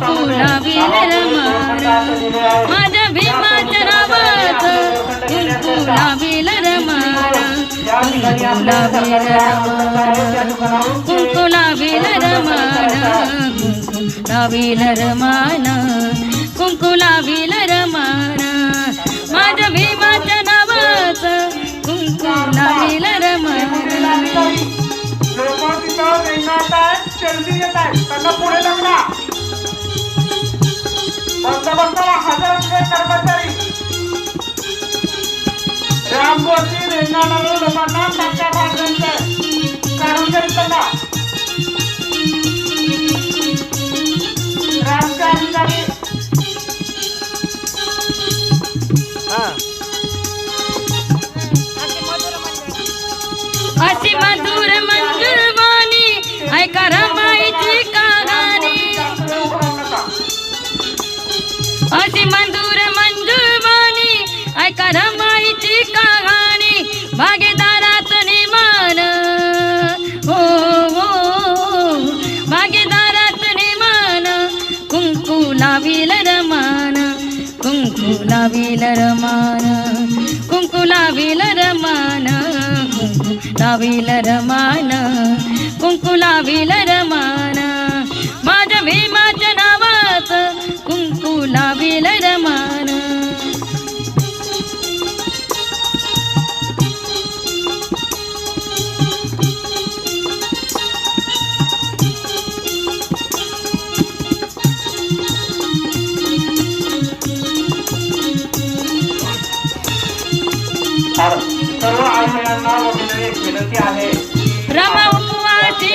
कुंकू लावील रमान माझ्या भीमाच्या नावात कुंकू लावील रमान कुंकू लावील रमान कुंकू लावील रमान कुंकू लावील रमान कुंकू लावील रमान माझ्या भीमाच्या नावात कुंकू लावील रमान लोक तिथं रेंगाळत आहेत येत आहेत. त्यांना पुढे लागला कर्मचारी रामगोरची रेंगाळणाऱ्या लोकांना त्यांच्या बाजूचे काढून घ्या कुंकू लावील रमान कुंकू लावील रमान कुंकू लावील सर्व आयोजकांना वगैरे एक विनंती आहे. रमा उपवासी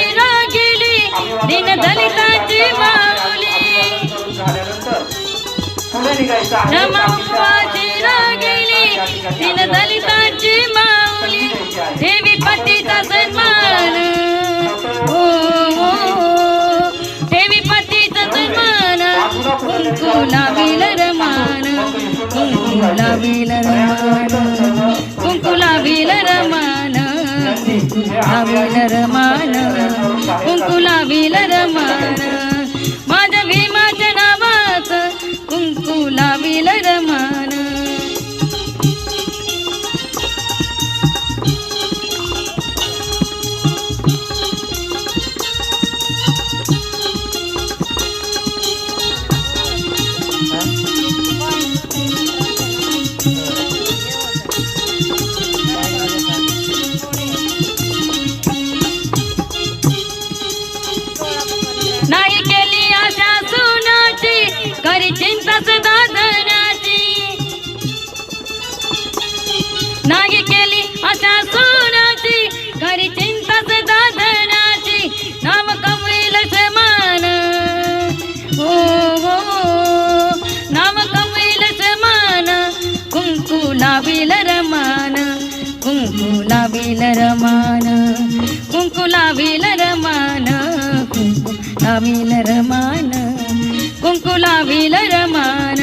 गेली दिन दलिताची माऊली. झाल्यानंतर पुढे निघायचं आहे. रमा उपवासी गेली दिन दलिताची माऊली. देवी पतीचा सन्मान. हो हो देवी पतीचा सन्मान. कुंकू लावील रमान. कुंकू लावील कुंकू मान कुंकुला विलर लावील रमान कुंकू लावील रमान कुंकू लावील रमान कुंकू लावील रमान.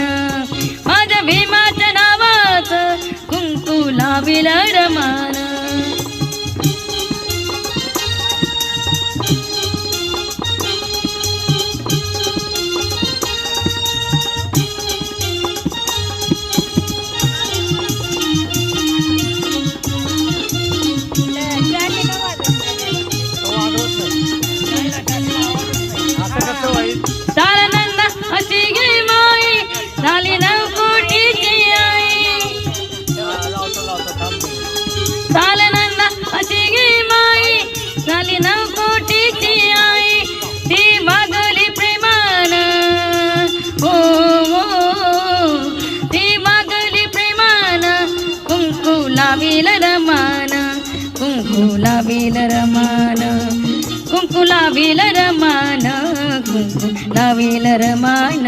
रमान कुंकू लावील रमान कुंकू रमान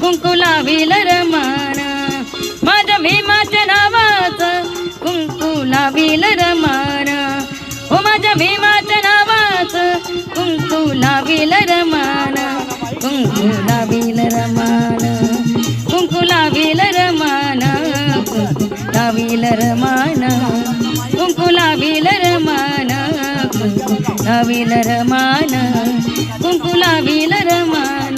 कुंकू लावील रमान माझ्या भीमाच्या नावात कुंकू लावील रमान हो माझ्या भीमाच्या नावाच कुंकू लावील रमान कुंकू लावील रमान कुंकू लावील रमान कुंकू रमान रमान कुंकुला विल रमान.